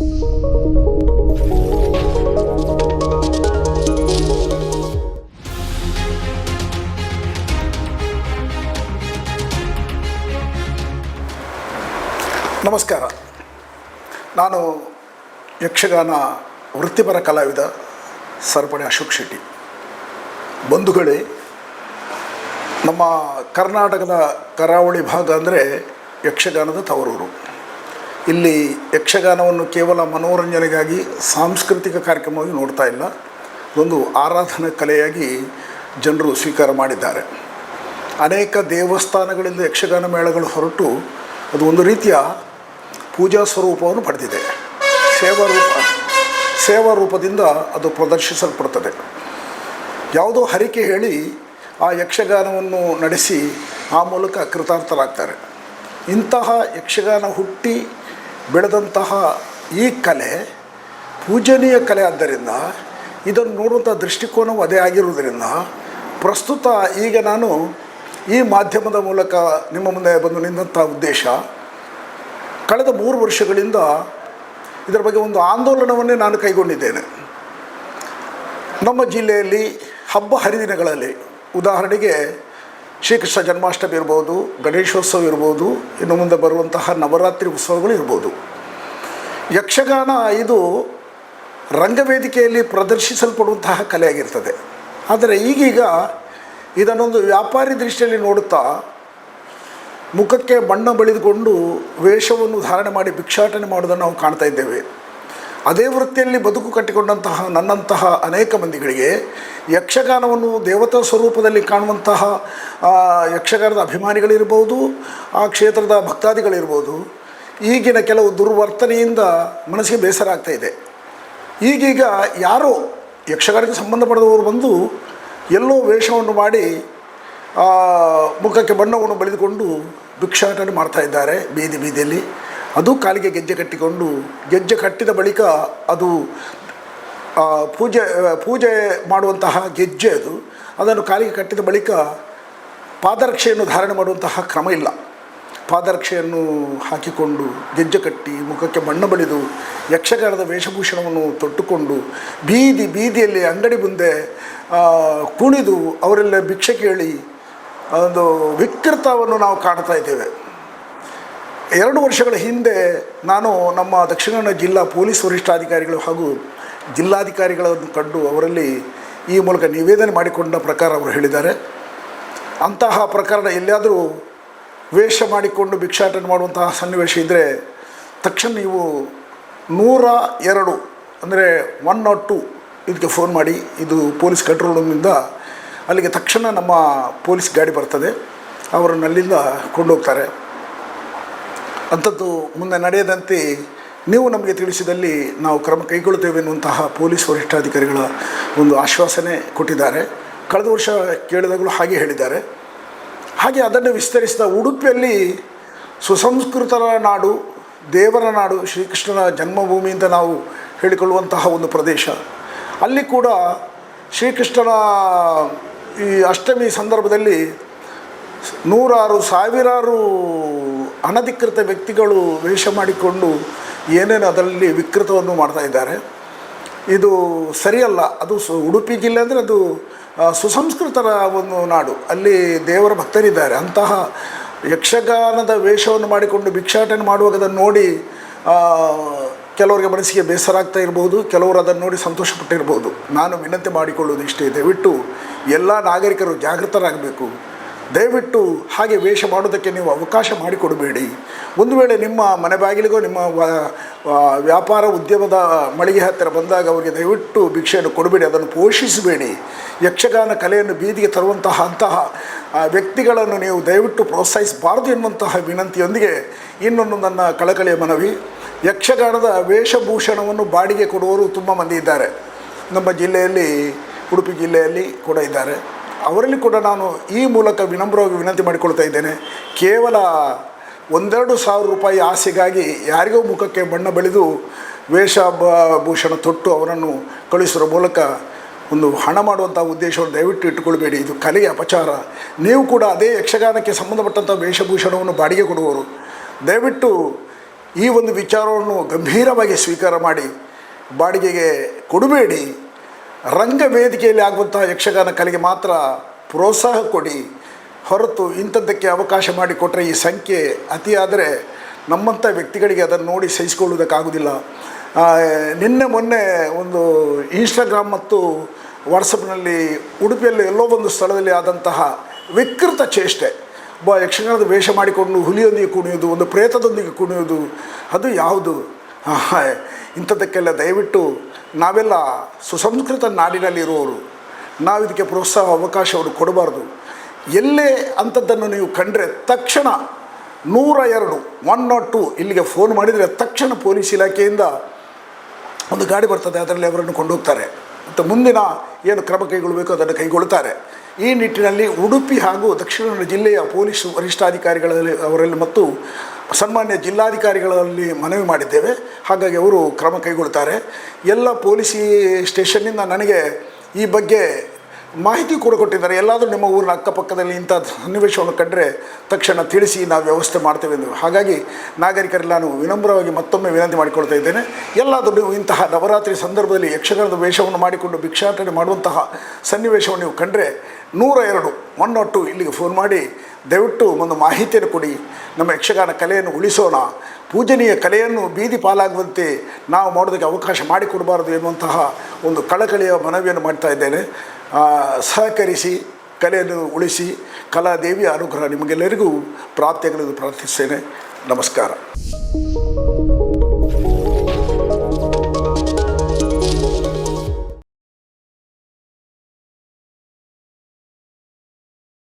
ನಮಸ್ಕಾರ. ನಾನು ಯಕ್ಷಗಾನ ವೃತ್ತಿಪರ ಕಲಾವಿದ ಸರ್ಪಣಿ ಅಶೋಕ್ ಶೆಟ್ಟಿ. ಬಂಧುಗಳೇ, ನಮ್ಮ ಕರ್ನಾಟಕದ ಕರಾವಳಿ ಭಾಗ ಅಂದರೆ ಯಕ್ಷಗಾನದ ತವರೂರು. ಇಲ್ಲಿ ಯಕ್ಷಗಾನವನ್ನು ಕೇವಲ ಮನೋರಂಜನೆಗಾಗಿ ಸಾಂಸ್ಕೃತಿಕ ಕಾರ್ಯಕ್ರಮವಾಗಿ ನೋಡ್ತಾ ಇಲ್ಲ. ಒಂದು ಆರಾಧನಾ ಕಲೆಯಾಗಿ ಜನರು ಸ್ವೀಕಾರ ಮಾಡಿದ್ದಾರೆ. ಅನೇಕ ದೇವಸ್ಥಾನಗಳಿಂದ ಯಕ್ಷಗಾನ ಮೇಳಗಳು ಹೊರಟು ಅದು ಒಂದು ರೀತಿಯ ಪೂಜಾ ಸ್ವರೂಪವನ್ನು ಪಡೆದಿದೆ. ಸೇವಾ ರೂಪ, ಸೇವಾ ರೂಪದಿಂದ ಅದು ಪ್ರದರ್ಶಿಸಲ್ಪಡ್ತದೆ. ಯಾವುದೋ ಹರಿಕೆ ಹೇಳಿ ಆ ಯಕ್ಷಗಾನವನ್ನು ನಡೆಸಿ ಆ ಮೂಲಕ ಕೃತಾರ್ಥರಾಗ್ತಾರೆ. ಇಂತಹ ಯಕ್ಷಗಾನ ಹುಟ್ಟಿ ಬೆಳೆದಂತಹ ಈ ಕಲೆ ಪೂಜನೀಯ ಕಲೆ ಆದ್ದರಿಂದ ಇದನ್ನು ನೋಡುವಂಥ ದೃಷ್ಟಿಕೋನವು ಅದೇ ಆಗಿರುವುದರಿಂದ ಪ್ರಸ್ತುತ ಈಗ ನಾನು ಈ ಮಾಧ್ಯಮದ ಮೂಲಕ ನಿಮ್ಮ ಮುಂದೆ ಬಂದು ನಿಂತಹ ಉದ್ದೇಶ ಕಳೆದ ಮೂರು ವರ್ಷಗಳಿಂದ ಇದರ ಬಗ್ಗೆ ಒಂದು ಆಂದೋಲನವನ್ನೇ ನಾನು ಕೈಗೊಂಡಿದ್ದೇನೆ. ನಮ್ಮ ಜಿಲ್ಲೆಯಲ್ಲಿ ಹಬ್ಬ ಹರಿದಿನಗಳಲ್ಲಿ ಉದಾಹರಣೆಗೆ ಶ್ರೀಕೃಷ್ಣ ಜನ್ಮಾಷ್ಟಮಿ ಇರ್ಬೋದು, ಗಣೇಶೋತ್ಸವ ಇರ್ಬೋದು, ಇನ್ನು ಮುಂದೆ ಬರುವಂತಹ ನವರಾತ್ರಿ ಉತ್ಸವಗಳು ಇರ್ಬೋದು. ಯಕ್ಷಗಾನ ಇದು ರಂಗವೇದಿಕೆಯಲ್ಲಿ ಪ್ರದರ್ಶಿಸಲ್ಪಡುವಂತಹ ಕಲೆಯಾಗಿರ್ತದೆ. ಆದರೆ ಈಗೀಗ ಇದನ್ನೊಂದು ವ್ಯಾಪಾರಿ ದೃಷ್ಟಿಯಲ್ಲಿ ನೋಡುತ್ತಾ ಮುಖಕ್ಕೆ ಬಣ್ಣ ಬಳಿದುಕೊಂಡು ವೇಷವನ್ನು ಧಾರಣೆ ಮಾಡಿ ಭಿಕ್ಷಾಟನೆ ಮಾಡೋದನ್ನು ನಾವು ಕಾಣ್ತಾ ಇದ್ದೇವೆ. ಅದೇ ವೃತ್ತಿಯಲ್ಲಿ ಬದುಕು ಕಟ್ಟಿಕೊಂಡಂತಹ ನನ್ನಂತಹ ಅನೇಕ ಮಂದಿಗಳಿಗೆ ಯಕ್ಷಗಾನವನ್ನು ದೇವತಾ ಸ್ವರೂಪದಲ್ಲಿ ಕಾಣುವಂತಹ ಯಕ್ಷಗಾನದ ಅಭಿಮಾನಿಗಳಿರ್ಬೋದು, ಆ ಕ್ಷೇತ್ರದ ಭಕ್ತಾದಿಗಳಿರ್ಬೋದು, ಈಗಿನ ಕೆಲವು ದುರ್ವರ್ತನೆಯಿಂದ ಮನಸ್ಸಿಗೆ ಬೇಸರ ಆಗ್ತಾ ಇದೆ. ಈಗೀಗ ಯಾರೋ ಯಕ್ಷಗಾನಕ್ಕೆ ಸಂಬಂಧಪಡೆದವರು ಬಂದು ಎಲ್ಲೋ ವೇಷವನ್ನು ಮಾಡಿ ಮುಖಕ್ಕೆ ಬಣ್ಣವನ್ನು ಬಳಿದುಕೊಂಡು ಭಿಕ್ಷಾಟನೆ ಮಾಡ್ತಾ ಇದ್ದಾರೆ ಬೀದಿ ಬೀದಿಯಲ್ಲಿ. ಅದು ಕಾಲಿಗೆ ಗೆಜ್ಜೆ ಕಟ್ಟಿಕೊಂಡು ಗೆಜ್ಜೆ ಕಟ್ಟಿದ ಬಳಿಕ ಅದು ಪೂಜೆ ಪೂಜೆ ಮಾಡುವಂತಹ ಗೆಜ್ಜೆ ಅದು. ಅದನ್ನು ಕಾಲಿಗೆ ಕಟ್ಟಿದ ಬಳಿಕ ಪಾದರಕ್ಷೆಯನ್ನು ಧಾರಣೆ ಮಾಡುವಂತಹ ಕ್ರಮ ಇಲ್ಲ. ಪಾದರಕ್ಷೆಯನ್ನು ಹಾಕಿಕೊಂಡು ಗೆಜ್ಜೆ ಕಟ್ಟಿ ಮುಖಕ್ಕೆ ಬಣ್ಣ ಬಳಿದು ಯಕ್ಷಗಾನದ ವೇಷಭೂಷಣವನ್ನು ತೊಟ್ಟುಕೊಂಡು ಬೀದಿ ಬೀದಿಯಲ್ಲಿ ಅಂಗಡಿ ಮುಂದೆ ಕುಣಿದು ಅವರೆಲ್ಲ ಭಿಕ್ಷೆ ಕೇಳಿ ಒಂದು ವಿಕೃತವನ್ನು ನಾವು ಕಾಣ್ತಾ ಇದ್ದೇವೆ. ಎರಡು ವರ್ಷಗಳ ಹಿಂದೆ ನಾನು ನಮ್ಮ ದಕ್ಷಿಣ ಕನ್ನಡ ಜಿಲ್ಲಾ ಪೊಲೀಸ್ ವರಿಷ್ಠಾಧಿಕಾರಿಗಳು ಹಾಗೂ ಜಿಲ್ಲಾಧಿಕಾರಿಗಳನ್ನು ಕಂಡು ಅವರಲ್ಲಿ ಈ ಮೂಲಕ ನಿವೇದನೆ ಮಾಡಿಕೊಂಡ ಪ್ರಕಾರ ಅವರು ಹೇಳಿದ್ದಾರೆ. ಅಂತಹ ಪ್ರಕರಣ ಎಲ್ಲಿಯಾದರೂ ವೇಷ ಮಾಡಿಕೊಂಡು ಭಿಕ್ಷಾಟನೆ ಮಾಡುವಂತಹ ಸನ್ನಿವೇಶ ಇದ್ದರೆ ತಕ್ಷಣ ನೀವು ನೂರ ಎರಡು ಅಂದರೆ ಒನ್ ನಾಟ್ ಟು ಇದಕ್ಕೆ ಫೋನ್ ಮಾಡಿ, ಇದು ಪೊಲೀಸ್ ಕಂಟ್ರೋಲ್ ರೂಮಿಂದ ಅಲ್ಲಿಗೆ ತಕ್ಷಣ ನಮ್ಮ ಪೊಲೀಸ್ ಗಾಡಿ ಬರ್ತದೆ. ಅವರನ್ನು ಅಲ್ಲಿಂದ ಕೊಂಡೋಗ್ತಾರೆ. ಅಂಥದ್ದು ಮುಂದೆ ನಡೆಯದಂತೆ ನೀವು ನಮಗೆ ತಿಳಿಸಿದಲ್ಲಿ ನಾವು ಕ್ರಮ ಕೈಗೊಳ್ಳುತ್ತೇವೆ ಎನ್ನುವಂತಹ ಪೊಲೀಸ್ ವರಿಷ್ಠಾಧಿಕಾರಿಗಳ ಒಂದು ಆಶ್ವಾಸನೆ ಕೊಟ್ಟಿದ್ದಾರೆ. ಕಳೆದ ವರ್ಷ ಕೇಳಿದಾಗಲೂ ಹಾಗೆ ಹೇಳಿದ್ದಾರೆ. ಹಾಗೆ ಅದನ್ನು ವಿಸ್ತರಿಸಿದ ಉಡುಪಿಯಲ್ಲಿ ಸುಸಂಸ್ಕೃತರ ನಾಡು, ದೇವರ ನಾಡು, ಶ್ರೀಕೃಷ್ಣನ ಜನ್ಮಭೂಮಿ ಅಂತ ನಾವು ಹೇಳಿಕೊಳ್ಳುವಂತಹ ಒಂದು ಪ್ರದೇಶ. ಅಲ್ಲಿ ಕೂಡ ಶ್ರೀಕೃಷ್ಣನ ಈ ಅಷ್ಟಮಿ ಸಂದರ್ಭದಲ್ಲಿ ನೂರಾರು ಸಾವಿರಾರು ಅನಧಿಕೃತ ವ್ಯಕ್ತಿಗಳು ವೇಷ ಮಾಡಿಕೊಂಡು ಏನೇನು ಅದರಲ್ಲಿ ವಿಕೃತವನ್ನು ಮಾಡ್ತಾ ಇದ್ದಾರೆ. ಇದು ಸರಿಯಲ್ಲ. ಅದು ಸು, ಉಡುಪಿ ಜಿಲ್ಲೆ ಅಂದರೆ ಅದು ಸುಸಂಸ್ಕೃತರ ಒಂದು ನಾಡು. ಅಲ್ಲಿ ದೇವರ ಭಕ್ತರಿದ್ದಾರೆ. ಅಂತಹ ಯಕ್ಷಗಾನದ ವೇಷವನ್ನು ಮಾಡಿಕೊಂಡು ಭಿಕ್ಷಾಟನೆ ಮಾಡುವಾಗ ಅದನ್ನು ನೋಡಿ ಕೆಲವರಿಗೆ ಮನಸ್ಸಿಗೆ ಬೇಸರ ಆಗ್ತಾ ಇರ್ಬೋದು. ಕೆಲವರು ಅದನ್ನು ನೋಡಿ ಸಂತೋಷಪಟ್ಟಿರ್ಬೋದು. ನಾನು ವಿನಂತಿ ಮಾಡಿಕೊಳ್ಳುವುದು ಇಷ್ಟೇ. ದಯವಿಟ್ಟು ಎಲ್ಲ ನಾಗರಿಕರು ಜಾಗೃತರಾಗಬೇಕು. ದಯವಿಟ್ಟು ಹಾಗೆ ವೇಷ ಮಾಡೋದಕ್ಕೆ ನೀವು ಅವಕಾಶ ಮಾಡಿಕೊಡಬೇಡಿ. ಒಂದು ವೇಳೆ ನಿಮ್ಮ ಮನೆ ಬಾಗಿಲಿಗೋ ನಿಮ್ಮ ವ್ಯಾಪಾರ ಉದ್ಯಮದ ಮಳಿಗೆ ಹತ್ತಿರ ಬಂದಾಗ ಅವರಿಗೆ ದಯವಿಟ್ಟು ಭಿಕ್ಷೆಯನ್ನು ಕೊಡಬೇಡಿ, ಅದನ್ನು ಪೋಷಿಸಬೇಡಿ. ಯಕ್ಷಗಾನ ಕಲೆಯನ್ನು ಬೀದಿಗೆ ತರುವಂತಹ ಅಂತಹ ವ್ಯಕ್ತಿಗಳನ್ನು ನೀವು ದಯವಿಟ್ಟು ಪ್ರೋತ್ಸಾಹಿಸಬಾರದು ಎನ್ನುವಂತಹ ವಿನಂತಿಯೊಂದಿಗೆ ಇನ್ನೊಂದು ನನ್ನ ಕಳಕಳಿಯ ಮನವಿ. ಯಕ್ಷಗಾನದ ವೇಷಭೂಷಣವನ್ನು ಬಾಡಿಗೆ ಕೊಡುವವರು ತುಂಬ ಮಂದಿ ಇದ್ದಾರೆ. ನಮ್ಮ ಜಿಲ್ಲೆಯಲ್ಲಿ, ಉಡುಪಿ ಜಿಲ್ಲೆಯಲ್ಲಿ ಕೂಡ ಇದ್ದಾರೆ. ಅವರಲ್ಲಿ ಕೂಡ ನಾನು ಈ ಮೂಲಕ ವಿನಮ್ರವಾಗಿ ವಿನಂತಿ ಮಾಡಿಕೊಳ್ತಾ ಇದ್ದೇನೆ. ಕೇವಲ ಒಂದೆರಡು ಸಾವಿರ ರೂಪಾಯಿ ಆಸೆಗಾಗಿ ಯಾರಿಗೋ ಮುಖಕ್ಕೆ ಬಣ್ಣ ಬಳಿದು ವೇಷ ಭೂಷಣ ತೊಟ್ಟು ಅವರನ್ನು ಕಳುಹಿಸುವ ಮೂಲಕ ಒಂದು ಹಣ ಮಾಡುವಂಥ ಉದ್ದೇಶವನ್ನು ದಯವಿಟ್ಟು ಇಟ್ಟುಕೊಳ್ಬೇಡಿ. ಇದು ಕಲೆಯ ಅಪಚಾರ. ನೀವು ಕೂಡ ಅದೇ ಯಕ್ಷಗಾನಕ್ಕೆ ಸಂಬಂಧಪಟ್ಟಂಥ ವೇಷಭೂಷಣವನ್ನು ಬಾಡಿಗೆ ಕೊಡುವವರು, ದಯವಿಟ್ಟು ಈ ಒಂದು ವಿಚಾರವನ್ನು ಗಂಭೀರವಾಗಿ ಸ್ವೀಕಾರ ಮಾಡಿ, ಬಾಡಿಗೆಗೆ ಕೊಡಬೇಡಿ. ರಂಗವೇದಿಕೆಯಲ್ಲಿ ಆಗುವಂತಹ ಯಕ್ಷಗಾನ ಕಲೆಗೆ ಮಾತ್ರ ಪ್ರೋತ್ಸಾಹ ಕೊಡಿ. ಹೊರತು ಇಂಥದ್ದಕ್ಕೆ ಅವಕಾಶ ಮಾಡಿಕೊಟ್ಟರೆ ಈ ಸಂಖ್ಯೆ ಅತಿಯಾದರೆ ನಮ್ಮಂಥ ವ್ಯಕ್ತಿಗಳಿಗೆ ಅದನ್ನು ನೋಡಿ ಸಹಿಸಿಕೊಳ್ಳುವುದಕ್ಕಾಗುವುದಿಲ್ಲ. ನಿನ್ನೆ ಮೊನ್ನೆ ಒಂದು ಇನ್ಸ್ಟಾಗ್ರಾಮ್ ಮತ್ತು ವಾಟ್ಸಪ್ನಲ್ಲಿ ಉಡುಪಿಯಲ್ಲಿ ಎಲ್ಲೋ ಒಂದು ಸ್ಥಳದಲ್ಲಿ ಆದಂತಹ ವಿಕೃತ ಚೇಷ್ಟೆ. ಒಬ್ಬ ಯಕ್ಷಗಾನದ ವೇಷ ಮಾಡಿಕೊಂಡು ಹುಲಿಯೊಂದಿಗೆ ಕುಣಿಯೋದು ಒಂದು ಪ್ರೇತದೊಂದಿಗೆ ಕುಣಿಯೋದು ಅದು ಯಾವುದು? ಇಂಥದ್ದಕ್ಕೆಲ್ಲ ದಯವಿಟ್ಟು ನಾವೆಲ್ಲ ಸುಸಂಸ್ಕೃತ ನಾಡಿನಲ್ಲಿರುವವರು ನಾವು ಇದಕ್ಕೆ ಪ್ರೋತ್ಸಾಹ ಅವರು ಕೊಡಬಾರ್ದು. ಎಲ್ಲೇ ಅಂಥದ್ದನ್ನು ನೀವು ಕಂಡರೆ ತಕ್ಷಣ ನೂರ ಎರಡು ಒನ್ ನಾಟ್ ಟು ಇಲ್ಲಿಗೆ ಫೋನ್ ಮಾಡಿದರೆ ತಕ್ಷಣ ಪೊಲೀಸ್ ಇಲಾಖೆಯಿಂದ ಒಂದು ಗಾಡಿ ಬರ್ತದೆ, ಅದರಲ್ಲಿ ಅವರನ್ನು ಕೊಂಡೋಗ್ತಾರೆ. ಮತ್ತು ಮುಂದಿನ ಏನು ಕ್ರಮ ಕೈಗೊಳ್ಳಬೇಕು ಅದನ್ನು ಕೈಗೊಳ್ಳುತ್ತಾರೆ ಈ ನಿಟ್ಟಿನಲ್ಲಿ ಉಡುಪಿ ಹಾಗೂ ದಕ್ಷಿಣ ಕನ್ನಡ ಜಿಲ್ಲೆಯ ಪೊಲೀಸ್ ವರಿಷ್ಠಾಧಿಕಾರಿಗಳಲ್ಲಿ ಅವರಲ್ಲಿ ಮತ್ತು ಸನ್ಮಾನ್ಯ ಜಿಲ್ಲಾಧಿಕಾರಿಗಳಲ್ಲಿ ಮನವಿ ಮಾಡಿದ್ದೇವೆ. ಹಾಗಾಗಿ ಅವರು ಕ್ರಮ ಕೈಗೊಳ್ತಾರೆ ಎಲ್ಲ ಪೊಲೀಸಿ ಸ್ಟೇಷನ್ನಿಂದ ನನಗೆ ಈ ಬಗ್ಗೆ ಮಾಹಿತಿ ಕೂಡ ಕೊಟ್ಟಿದ್ದಾರೆ. ಎಲ್ಲಾದರೂ ನಿಮ್ಮ ಊರಿನ ಅಕ್ಕಪಕ್ಕದಲ್ಲಿ ಇಂಥ ಸನ್ನಿವೇಶವನ್ನು ಕಂಡರೆ ತಕ್ಷಣ ತಿಳಿಸಿ ನಾವು ವ್ಯವಸ್ಥೆ ಮಾಡ್ತೇವೆ ಎಂದು. ಹಾಗಾಗಿ ನಾಗರಿಕರೆಲ್ಲ ನಾನು ವಿನಮ್ರವಾಗಿ ಮತ್ತೊಮ್ಮೆ ವಿನಂತಿ ಮಾಡಿಕೊಳ್ತಾ ಇದ್ದೇನೆ. ಎಲ್ಲಾದರೂ ನೀವು ಇಂತಹ ನವರಾತ್ರಿ ಸಂದರ್ಭದಲ್ಲಿ ಯಕ್ಷಗಾನದ ವೇಷವನ್ನು ಮಾಡಿಕೊಂಡು ಭಿಕ್ಷಾಟನೆ ಮಾಡುವಂತಹ ಸನ್ನಿವೇಶವನ್ನು ನೀವು ಕಂಡರೆ ನೂರ ಎರಡು ಒನ್ ನಾಟ್ ಟು ಇಲ್ಲಿಗೆ ಫೋನ್ ಮಾಡಿ, ದಯವಿಟ್ಟು ಒಂದು ಮಾಹಿತಿಯನ್ನು ಕೊಡಿ. ನಮ್ಮ ಯಕ್ಷಗಾನ ಕಲೆಯನ್ನು ಉಳಿಸೋಣ. ಪೂಜನೀಯ ಕಲೆಯನ್ನು ಬೀದಿ ಪಾಲಾಗುವಂತೆ ನಾವು ಮಾಡೋದಕ್ಕೆ ಅವಕಾಶ ಮಾಡಿಕೊಡಬಾರದು ಎನ್ನುವಂತಹ ಒಂದು ಕಳಕಳಿಯ ಮನವಿಯನ್ನು ಮಾಡ್ತಾ ಇದ್ದೇನೆ. ಸಹಕರಿಸಿ, ಕಲೆಯನ್ನು ಉಳಿಸಿ, ಕಲಾದೇವಿಯ ಅನುಗ್ರಹ ನಿಮಗೆಲ್ಲರಿಗೂ ಪ್ರಾರ್ಥನೆಗಳನ್ನು ಪ್ರಾರ್ಥಿಸ್ತೇನೆ. ನಮಸ್ಕಾರ.